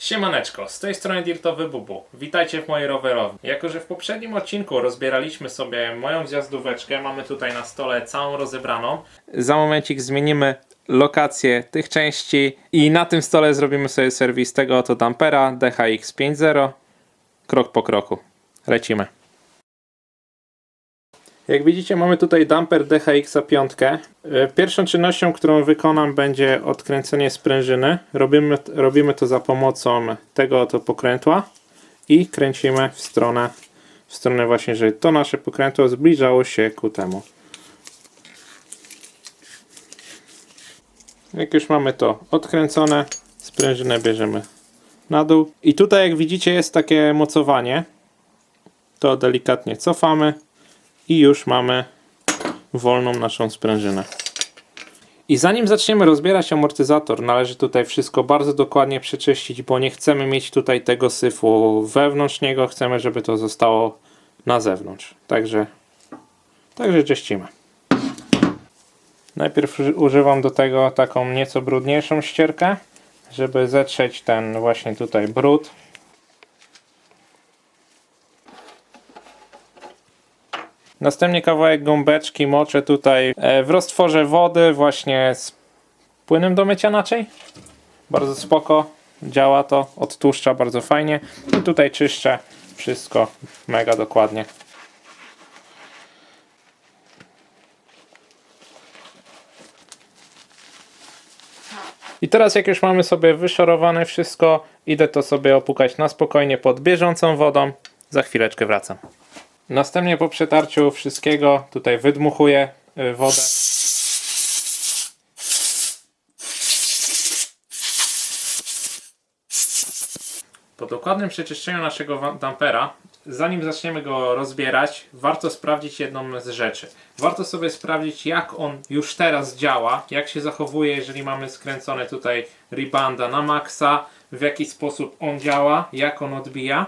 Siemaneczko, z tej strony Dirtowy Bubu. Witajcie w mojej rowerowni. Jako, że w poprzednim odcinku rozbieraliśmy sobie moją wjazdóweczkę, mamy tutaj na stole całą rozebraną. Za momencik zmienimy lokację tych części i na tym stole zrobimy sobie serwis tego oto dampera DHX 5.0 krok po kroku. Lecimy. Jak widzicie mamy tutaj damper DHX 5. E, Pierwszą czynnością, którą wykonam będzie odkręcenie sprężyny. Robimy, robimy to za pomocą tego oto pokrętła i kręcimy w stronę, w stronę właśnie, żeby to nasze pokrętło zbliżało się ku temu. Jak już mamy to odkręcone, sprężynę bierzemy na dół. I tutaj jak widzicie jest takie mocowanie. To delikatnie cofamy i już mamy wolną naszą sprężynę. I zanim zaczniemy rozbierać amortyzator, należy tutaj wszystko bardzo dokładnie przeczyścić, bo nie chcemy mieć tutaj tego syfu wewnątrz niego, chcemy, żeby to zostało na zewnątrz. Także, także czyścimy. Najpierw uży- używam do tego taką nieco brudniejszą ścierkę, żeby zetrzeć ten właśnie tutaj brud. Następnie kawałek gąbeczki moczę tutaj e, w roztworze wody właśnie z płynem do mycia naczyń. Bardzo spoko. Działa to, odtłuszcza bardzo fajnie. I tutaj czyszczę wszystko mega dokładnie. I teraz jak już mamy sobie wyszorowane wszystko, idę to sobie opukać na spokojnie pod bieżącą wodą. Za chwileczkę wracam. Następnie po przetarciu wszystkiego tutaj wydmuchuję y, wodę. Po dokładnym przeczyszczeniu naszego dampera, zanim zaczniemy go rozbierać, warto sprawdzić jedną z rzeczy. Warto sobie sprawdzić, jak on już teraz działa, jak się zachowuje, jeżeli mamy skręcone tutaj ribanda na maksa, w jaki sposób on działa, jak on odbija.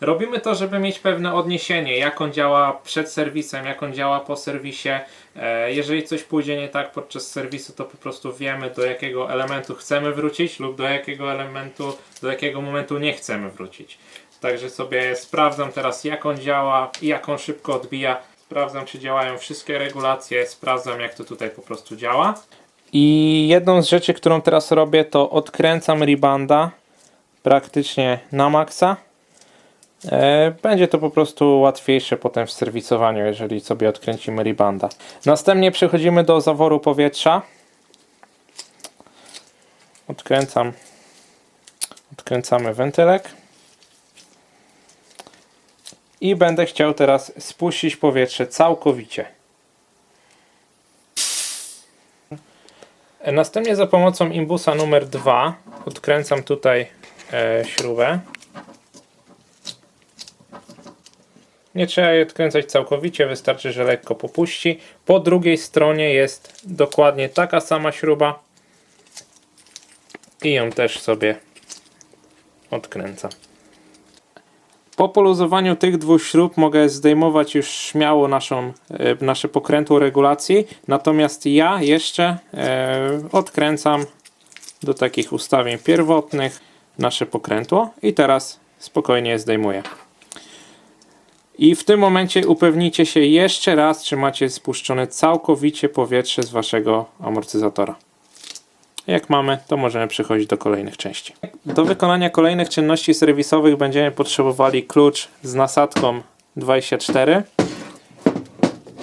Robimy to, żeby mieć pewne odniesienie, jak on działa przed serwisem, jak on działa po serwisie. E, Jeżeli coś pójdzie nie tak podczas serwisu, to po prostu wiemy, do jakiego elementu chcemy wrócić lub do jakiego elementu, do jakiego momentu nie chcemy wrócić. Także sobie sprawdzam teraz, jak on działa i jak on szybko odbija. Sprawdzam, czy działają wszystkie regulacje, sprawdzam, jak to tutaj po prostu działa. I jedną z rzeczy, którą teraz robię, to odkręcam ribanda praktycznie na maksa. E, Będzie to po prostu łatwiejsze potem w serwisowaniu, jeżeli sobie odkręcimy ribanda. Następnie przechodzimy do zaworu powietrza. Odkręcam. Odkręcamy wentylek. I będę chciał teraz spuścić powietrze całkowicie. E, Następnie za pomocą imbusa numer 2 odkręcam tutaj e, śrubę. Nie trzeba jej odkręcać całkowicie, wystarczy, że lekko popuści. Po drugiej stronie jest dokładnie taka sama śruba i ją też sobie odkręcam. Po poluzowaniu tych dwóch śrub mogę zdejmować już śmiało naszą, e, nasze pokrętło regulacji, natomiast ja jeszcze e, odkręcam do takich ustawień pierwotnych nasze pokrętło i teraz spokojnie zdejmuję. I w tym momencie upewnijcie się jeszcze raz, czy macie spuszczone całkowicie powietrze z waszego amortyzatora. Jak mamy, to możemy przechodzić do kolejnych części. Do wykonania kolejnych czynności serwisowych będziemy potrzebowali klucz z nasadką 24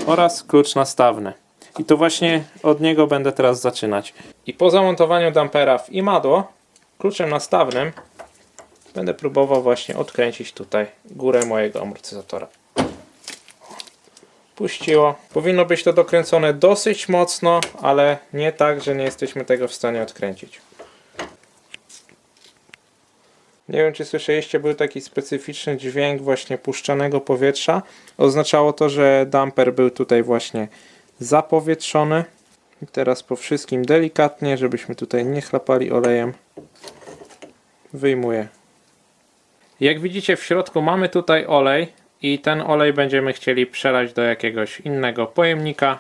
oraz klucz nastawny. I to właśnie od niego będę teraz zaczynać. I po zamontowaniu dampera w imadło, kluczem nastawnym Będę próbował właśnie odkręcić tutaj górę mojego amortyzatora. Puściło. Powinno być to dokręcone dosyć mocno, ale nie tak, że nie jesteśmy tego w stanie odkręcić. Nie wiem, czy słyszeliście, był taki specyficzny dźwięk właśnie puszczanego powietrza. Oznaczało to, że damper był tutaj właśnie zapowietrzony. I teraz po wszystkim delikatnie, żebyśmy tutaj nie chlapali olejem, wyjmuję jak widzicie w środku mamy tutaj olej i ten olej będziemy chcieli przelać do jakiegoś innego pojemnika.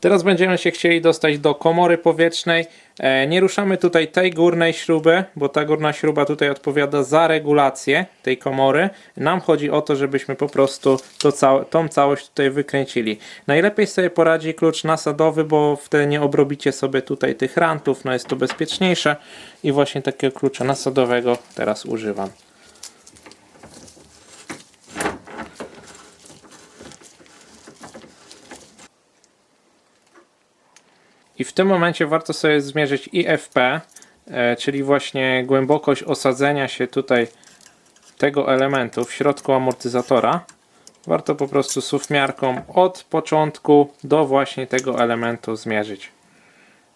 Teraz będziemy się chcieli dostać do komory powietrznej. E, Nie ruszamy tutaj tej górnej śruby, bo ta górna śruba tutaj odpowiada za regulację tej komory. Nam chodzi o to, żebyśmy po prostu to tą całość tutaj wykręcili. Najlepiej sobie poradzi klucz nasadowy, bo wtedy nie obrobicie sobie tutaj tych rantów, no jest to bezpieczniejsze i właśnie takiego klucza nasadowego teraz używam. I w tym momencie warto sobie zmierzyć IFP, e, czyli właśnie głębokość osadzenia się tutaj tego elementu w środku amortyzatora. Warto po prostu suwmiarką od początku do właśnie tego elementu zmierzyć.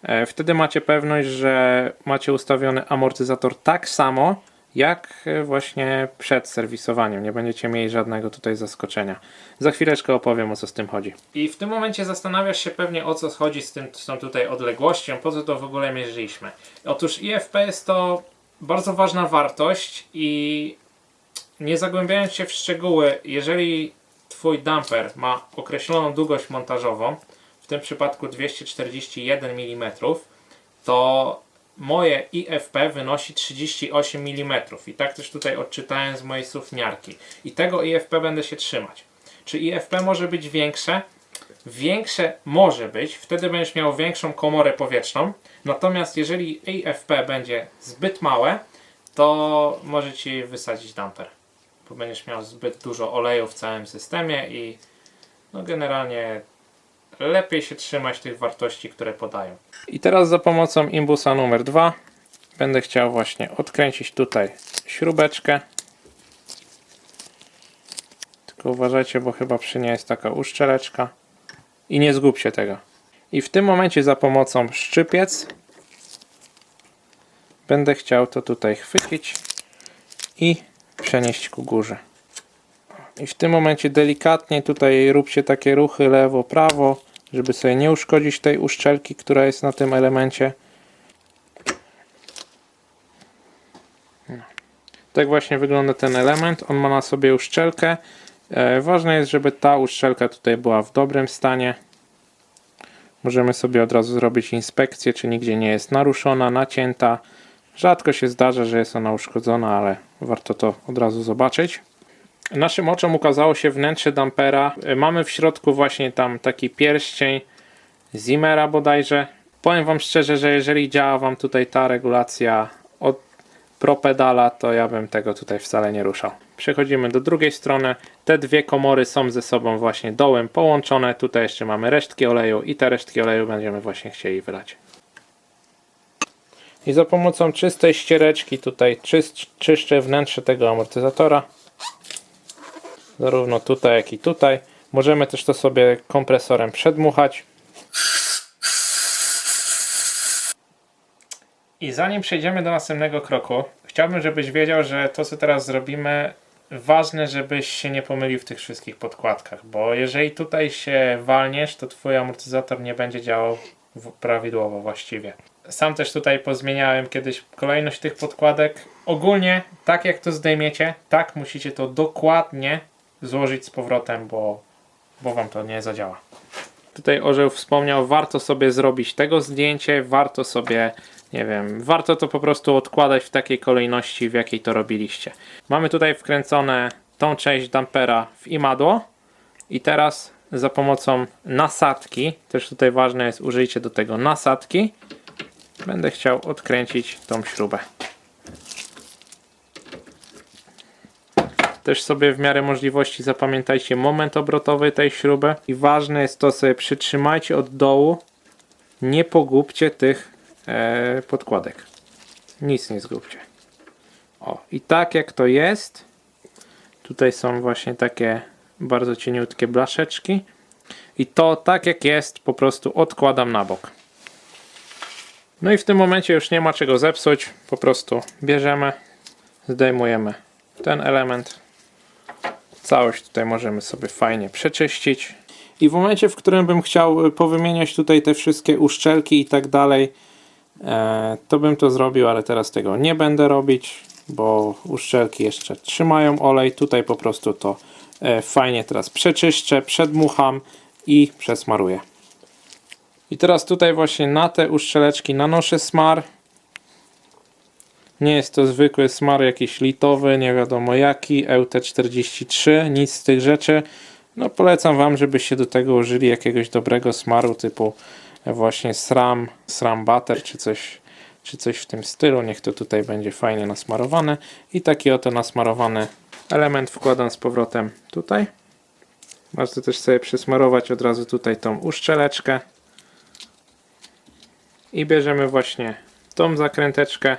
E, Wtedy macie pewność, że macie ustawiony amortyzator tak samo, jak e, właśnie przed serwisowaniem. Nie będziecie mieli żadnego tutaj zaskoczenia. Za chwileczkę opowiem o co z tym chodzi. I w tym momencie zastanawiasz się pewnie o co chodzi z tym, z tą tutaj odległością, po co to w ogóle mierzyliśmy. Otóż IFP jest to bardzo ważna wartość i nie zagłębiając się w szczegóły, jeżeli Twój dumper ma określoną długość montażową, w tym przypadku 241 mm, to moje IFP wynosi 38 mm i tak też tutaj odczytałem z mojej suwmiarki. I tego IFP będę się trzymać. Czy IFP może być większe? Większe może być, wtedy będziesz miał większą komorę powietrzną. Natomiast jeżeli IFP będzie zbyt małe, to może ci wysadzić damper. Bo będziesz miał zbyt dużo oleju w całym systemie i no generalnie lepiej się trzymać tych wartości, które podają. I teraz za pomocą imbusa numer 2 będę chciał właśnie odkręcić tutaj śrubeczkę. Tylko uważajcie, bo chyba przy niej jest taka uszczeleczka. I nie zgubcie tego. I w tym momencie za pomocą szczypiec będę chciał to tutaj chwycić i przenieść ku górze. I w tym momencie delikatnie tutaj róbcie takie ruchy lewo, prawo, żeby sobie nie uszkodzić tej uszczelki, która jest na tym elemencie. No. Tak właśnie wygląda ten element. On ma na sobie uszczelkę. E, ważne jest, żeby ta uszczelka tutaj była w dobrym stanie. Możemy sobie od razu zrobić inspekcję, czy nigdzie nie jest naruszona, nacięta. Rzadko się zdarza, że jest ona uszkodzona, ale warto to od razu zobaczyć. Naszym oczom ukazało się wnętrze dampera. Mamy w środku właśnie tam taki pierścień Zimmera bodajże. Powiem Wam szczerze, że jeżeli działa Wam tutaj ta regulacja od propedala, to ja bym tego tutaj wcale nie ruszał. Przechodzimy do drugiej strony. Te dwie komory są ze sobą właśnie dołem połączone. Tutaj jeszcze mamy resztki oleju i te resztki oleju będziemy właśnie chcieli wylać. I za pomocą czystej ściereczki tutaj czysz- czyszczę wnętrze tego amortyzatora zarówno tutaj, jak i tutaj. Możemy też to sobie kompresorem przedmuchać. I zanim przejdziemy do następnego kroku, chciałbym, żebyś wiedział, że to, co teraz zrobimy, ważne, żebyś się nie pomylił w tych wszystkich podkładkach, bo jeżeli tutaj się walniesz, to twój amortyzator nie będzie działał prawidłowo, właściwie. Sam też tutaj pozmieniałem kiedyś kolejność tych podkładek. Ogólnie, tak jak to zdejmiecie, tak musicie to dokładnie złożyć z powrotem, bo, bo wam to nie zadziała. Tutaj Orzeł wspomniał, warto sobie zrobić tego zdjęcie, warto sobie, nie wiem, warto to po prostu odkładać w takiej kolejności, w jakiej to robiliście. Mamy tutaj wkręcone tą część dampera w imadło i teraz za pomocą nasadki, też tutaj ważne jest użycie do tego nasadki, będę chciał odkręcić tą śrubę. Też sobie w miarę możliwości zapamiętajcie moment obrotowy tej śruby i ważne jest to sobie przytrzymajcie od dołu, nie pogubcie tych e, podkładek. Nic nie zgubcie. O, i tak jak to jest, tutaj są właśnie takie bardzo cieniutkie blaszeczki i to tak jak jest po prostu odkładam na bok. No i w tym momencie już nie ma czego zepsuć, po prostu bierzemy, zdejmujemy ten element, całość tutaj możemy sobie fajnie przeczyścić. I w momencie, w którym bym chciał y, powymieniać tutaj te wszystkie uszczelki i tak dalej, e, to bym to zrobił, ale teraz tego nie będę robić, bo uszczelki jeszcze trzymają olej. Tutaj po prostu to e, fajnie teraz przeczyszczę, przedmucham i przesmaruję. I teraz tutaj właśnie na te uszczeleczki nanoszę smar. Nie jest to zwykły smar jakiś litowy, nie wiadomo jaki, EUT43, nic z tych rzeczy. No polecam Wam, żebyście do tego użyli jakiegoś dobrego smaru typu właśnie SRAM, SRAM Butter czy coś, czy coś w tym stylu. Niech to tutaj będzie fajnie nasmarowane. I taki oto nasmarowany element wkładam z powrotem tutaj. Można też sobie przysmarować od razu tutaj tą uszczeleczkę. I bierzemy właśnie tą zakręteczkę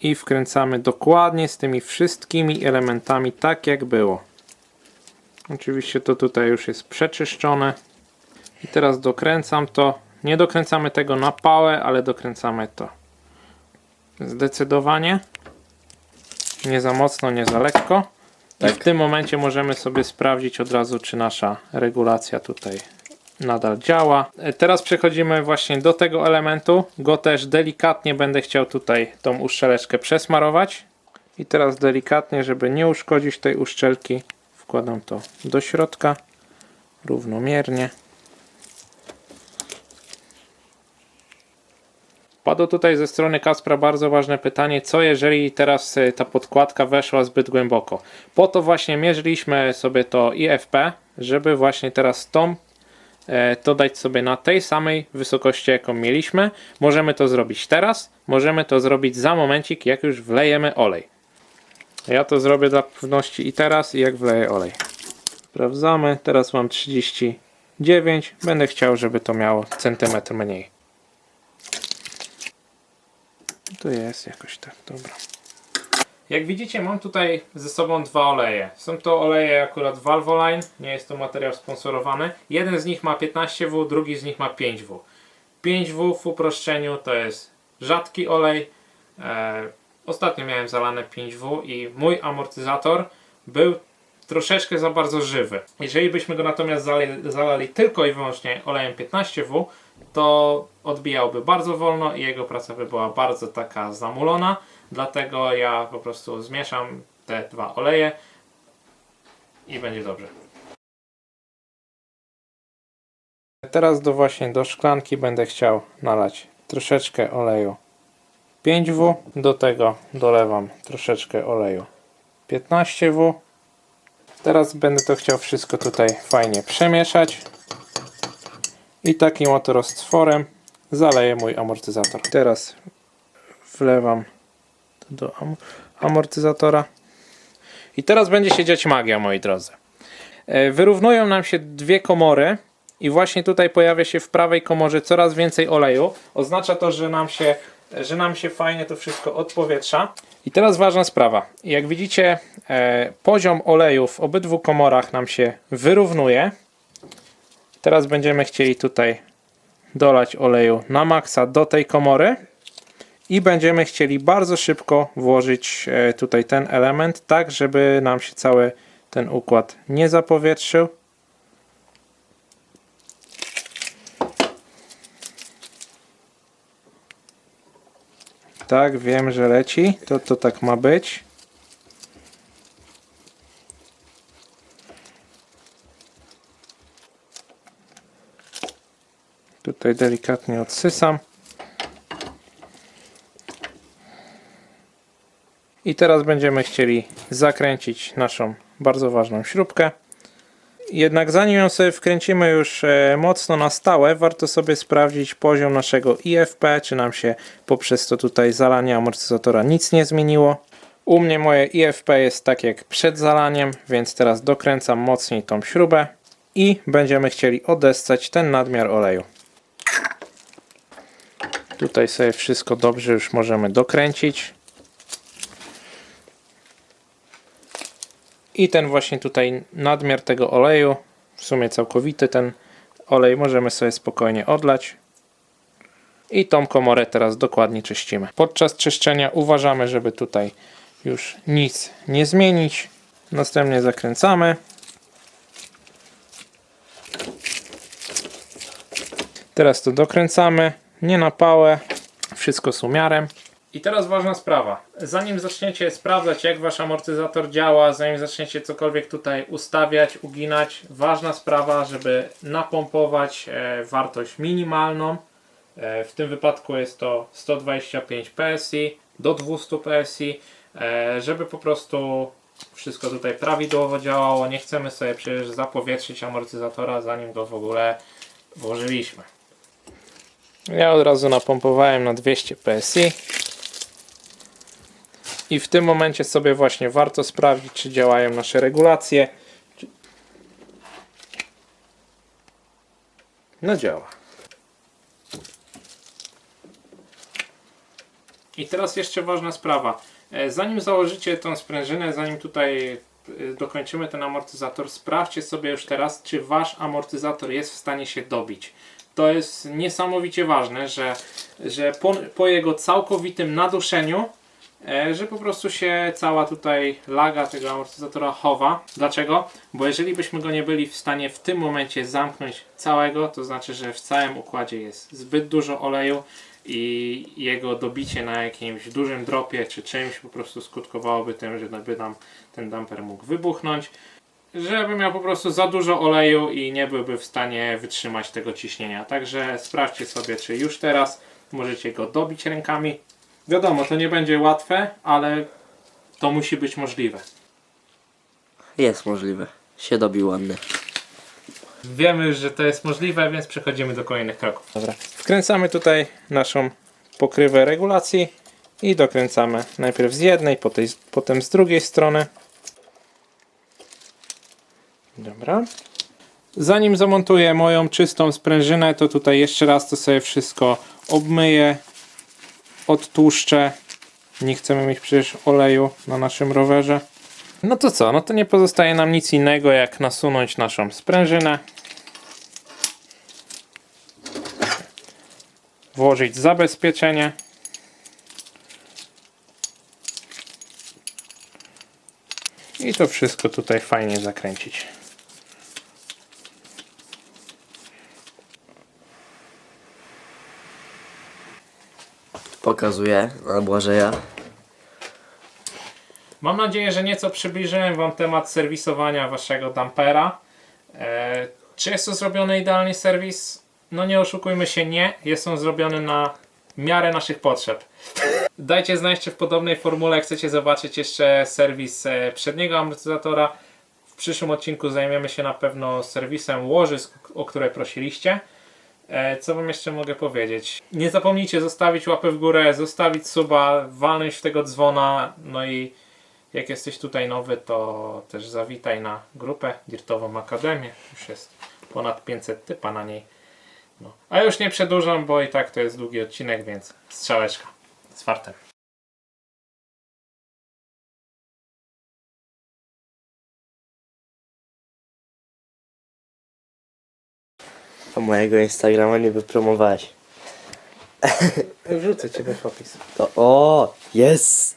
i wkręcamy dokładnie z tymi wszystkimi elementami tak jak było. Oczywiście to tutaj już jest przeczyszczone. I teraz dokręcam to. Nie dokręcamy tego na pałę, ale dokręcamy to zdecydowanie. Nie za mocno, nie za lekko. I w tym momencie możemy sobie sprawdzić od razu, czy nasza regulacja tutaj nadal działa. E, Teraz przechodzimy właśnie do tego elementu. Go też delikatnie będę chciał tutaj tą uszczeleczkę przesmarować. I teraz delikatnie, żeby nie uszkodzić tej uszczelki, wkładam to do środka równomiernie. Padło tutaj ze strony Kaspra bardzo ważne pytanie, co jeżeli teraz e, ta podkładka weszła zbyt głęboko. Po to właśnie mierzyliśmy sobie to IFP, żeby właśnie teraz tą to dać sobie na tej samej wysokości, jaką mieliśmy. Możemy to zrobić teraz, możemy to zrobić za momencik, jak już wlejemy olej. Ja to zrobię dla pewności i teraz, i jak wleję olej. Sprawdzamy, teraz mam 39, będę chciał, żeby to miało centymetr mniej. To jest jakoś tak, dobra. Jak widzicie, mam tutaj ze sobą dwa oleje. Są to oleje akurat Valvoline, nie jest to materiał sponsorowany. Jeden z nich ma 15W, drugi z nich ma 5W. 5W w uproszczeniu to jest rzadki olej. E, ostatnio miałem zalane 5W i mój amortyzator był troszeczkę za bardzo żywy. Jeżeli byśmy go natomiast zalali tylko i wyłącznie olejem 15W, to odbijałby bardzo wolno i jego praca by była bardzo taka zamulona. Dlatego ja po prostu zmieszam te dwa oleje i będzie dobrze. Teraz do właśnie do szklanki będę chciał nalać troszeczkę oleju 5W. Do tego dolewam troszeczkę oleju 15W. Teraz będę to chciał wszystko tutaj fajnie przemieszać. I takim oto roztworem zaleję mój amortyzator. Teraz wlewam do am amortyzatora. I teraz będzie się dziać magia, moi drodzy. E, Wyrównują nam się dwie komory i właśnie tutaj pojawia się w prawej komorze coraz więcej oleju. Oznacza to, że nam się, że nam się fajnie to wszystko odpowietrza. I teraz ważna sprawa. Jak widzicie, e, poziom oleju w obydwu komorach nam się wyrównuje. Teraz będziemy chcieli tutaj dolać oleju na maksa do tej komory i będziemy chcieli bardzo szybko włożyć e, tutaj ten element, tak żeby nam się cały ten układ nie zapowietrzył. Tak, wiem, że leci. To, to tak ma być. Tutaj delikatnie odsysam. I teraz będziemy chcieli zakręcić naszą bardzo ważną śrubkę. Jednak zanim ją sobie wkręcimy już e, mocno na stałe, warto sobie sprawdzić poziom naszego IFP, czy nam się poprzez to tutaj zalanie amortyzatora nic nie zmieniło. U mnie moje IFP jest tak jak przed zalaniem, więc teraz dokręcam mocniej tą śrubę i będziemy chcieli odessać ten nadmiar oleju. Tutaj sobie wszystko dobrze już możemy dokręcić. I ten właśnie tutaj nadmiar tego oleju, w sumie całkowity ten olej możemy sobie spokojnie odlać. I tą komorę teraz dokładnie czyścimy. Podczas czyszczenia uważamy, żeby tutaj już nic nie zmienić. Następnie zakręcamy. Teraz to dokręcamy, nie na pałę, wszystko z umiarem. I teraz ważna sprawa. Zanim zaczniecie sprawdzać, jak wasz amortyzator działa, zanim zaczniecie cokolwiek tutaj ustawiać, uginać, ważna sprawa, żeby napompować e, wartość minimalną. E, w tym wypadku jest to 125 PSI do 200 PSI, e, żeby po prostu wszystko tutaj prawidłowo działało. Nie chcemy sobie przecież zapowietrzyć amortyzatora, zanim go w ogóle włożyliśmy. Ja od razu napompowałem na 200 PSI. I w tym momencie sobie właśnie warto sprawdzić, czy działają nasze regulacje. No działa. I teraz jeszcze ważna sprawa. E, Zanim założycie tą sprężynę, zanim tutaj e, dokończymy ten amortyzator, sprawdźcie sobie już teraz, czy wasz amortyzator jest w stanie się dobić. To jest niesamowicie ważne, że, że po, po jego całkowitym naduszeniu, że po prostu się cała tutaj laga tego amortyzatora chowa. Dlaczego? Bo jeżeli byśmy go nie byli w stanie w tym momencie zamknąć całego, to znaczy, że w całym układzie jest zbyt dużo oleju i jego dobicie na jakimś dużym dropie czy czymś po prostu skutkowałoby tym, że by nam ten damper mógł wybuchnąć. Żeby miał po prostu za dużo oleju i nie byłby w stanie wytrzymać tego ciśnienia. Także sprawdźcie sobie, czy już teraz możecie go dobić rękami. Wiadomo, to nie będzie łatwe, ale to musi być możliwe. Jest możliwe. Się dobił ładny. Wiemy że to jest możliwe, więc przechodzimy do kolejnych kroków. Dobra. Wkręcamy tutaj naszą pokrywę regulacji i dokręcamy najpierw z jednej, potem z- potem z drugiej strony. Dobra. Zanim zamontuję moją czystą sprężynę, to tutaj jeszcze raz to sobie wszystko obmyję, odtłuszczę. Nie chcemy mieć przecież oleju na naszym rowerze. No to co? No to nie pozostaje nam nic innego jak nasunąć naszą sprężynę. Włożyć zabezpieczenie. I to wszystko tutaj fajnie zakręcić. Pokazuję na Błażeja. Mam nadzieję, że nieco przybliżyłem Wam temat serwisowania Waszego dampera. E, czy jest to zrobiony idealny serwis? No nie oszukujmy się, nie. Jest on zrobiony na miarę naszych potrzeb. Dajcie znać, czy w podobnej formule chcecie zobaczyć jeszcze serwis e, przedniego amortyzatora. W przyszłym odcinku zajmiemy się na pewno serwisem łożysk, o które prosiliście. E, Co wam jeszcze mogę powiedzieć? Nie zapomnijcie zostawić łapy w górę, zostawić suba, walnąć w tego dzwona, no i jak jesteś tutaj nowy, to też zawitaj na grupę Dirtową Akademię. Już jest ponad 500 typa na niej. No. A już nie przedłużam, bo i tak to jest długi odcinek, więc strzałeczka z fartem. A mojego Instagrama nie wypromowałeś. Wrzucę ciebie w opis. To o, jest!